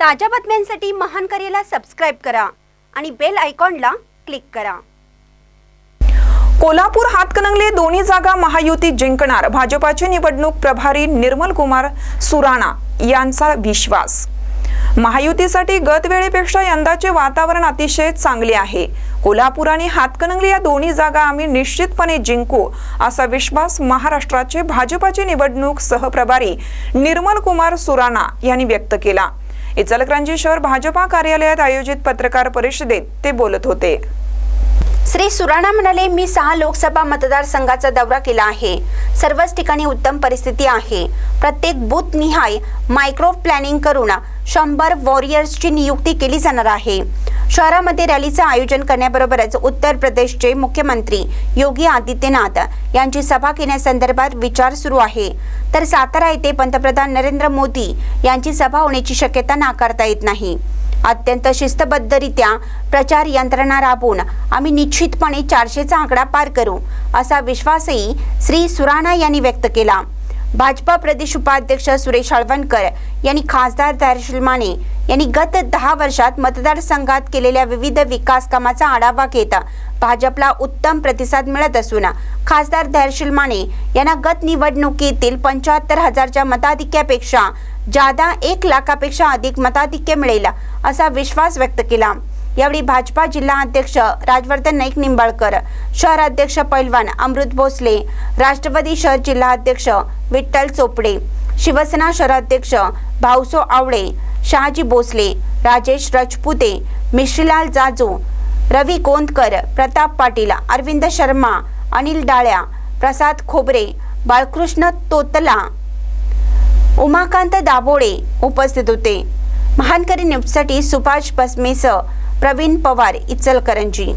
ताज्या बातम्यांसाठी महान करेला सबस्क्राईब करा आणि बेल आयकॉनला क्लिक करा. कोल्हापूर हातकणंगले दोन्ही जागा महायुती जिंकणार. भाजपाचे निवडणूक प्रभारी निर्मल कुमार सुराणा यांचा विश्वास. महायुतीसाठी गत वेळेपेक्षा यंदाचे वातावरण अतिशय चांगले आहे. कोल्हापूर आणि हातकणंगले या दोन्ही जागा आम्ही निश्चितपणे जिंकू असा विश्वास महाराष्ट्राचे भाजपाचे निवडणूक सहप्रभारी निर्मल कुमार सुराणा यांनी व्यक्त केला. इचलकरंजी शहर भाजपा कार्यालयात आयोजित पत्रकार परिषदेत ते बोलत होते. श्री सुराणा म्हणाले मी सहा लोकसभा मतदारसंघाचा दौरा केला आहे. सर्वच ठिकाणी उत्तम परिस्थिती आहे. प्रत्येक बूथ निहाय मायक्रो प्लॅनिंग करून शंभर वॉरियर्सची नियुक्ती केली जाणार आहे. शहरामध्ये रॅलीचं आयोजन करण्याबरोबरच उत्तर प्रदेशचे मुख्यमंत्री योगी आदित्यनाथ यांची सभा घेण्यासंदर्भात विचार सुरू आहे. तर सातारा येथे पंतप्रधान नरेंद्र मोदी यांची सभा होण्याची शक्यता नाकारता येत नाही. अत्यंत शिस्तबद्धरित्या प्रचार यंत्रणा राबवून आम्ही निश्चितपणे चारशेचा आकडा पार करू असा विश्वासही श्री सुराणा यांनी व्यक्त केला. भाजपा प्रदेश उपाध्यक्ष सुरेश हळवणकर यांनी खासदार दारशिल माने यांनी गत दहा वर्षात मतदारसंघात केलेल्या विविध विकास कामाचा आढावा घेत भाजपला उत्तम प्रतिसाद मिळत असून खासदार धैर्यशील माने यांना गत निवडणुकीतील पंच्याहत्तर हजारच्या मताधिक्यापेक्षा जादा एक लाखापेक्षा अधिक मताधिक्य मिळेल असा विश्वास व्यक्त केला. यावेळी भाजपा जिल्हा अध्यक्ष राजवर्धन नाईक निंबाळकर शहर अध्यक्ष पैलवान अमृत भोसले राष्ट्रवादी शहर जिल्हा अध्यक्ष विठ्ठल चोपडे शिवसेना शहराध्यक्ष भाऊसो आवळे शहाजी भोसले राजेश रजपुते मिश्रीलाल जाजू रवी गोंदकर प्रताप पाटील अरविंद शर्मा अनिल डाळ्या प्रसाद खोबरे बाळकृष्ण तोतला उमाकांत दाभोळे उपस्थित होते. महानकरी न्यूजसाठी सुभाष बसमेसह प्रवीण पवार इचलकरंजी.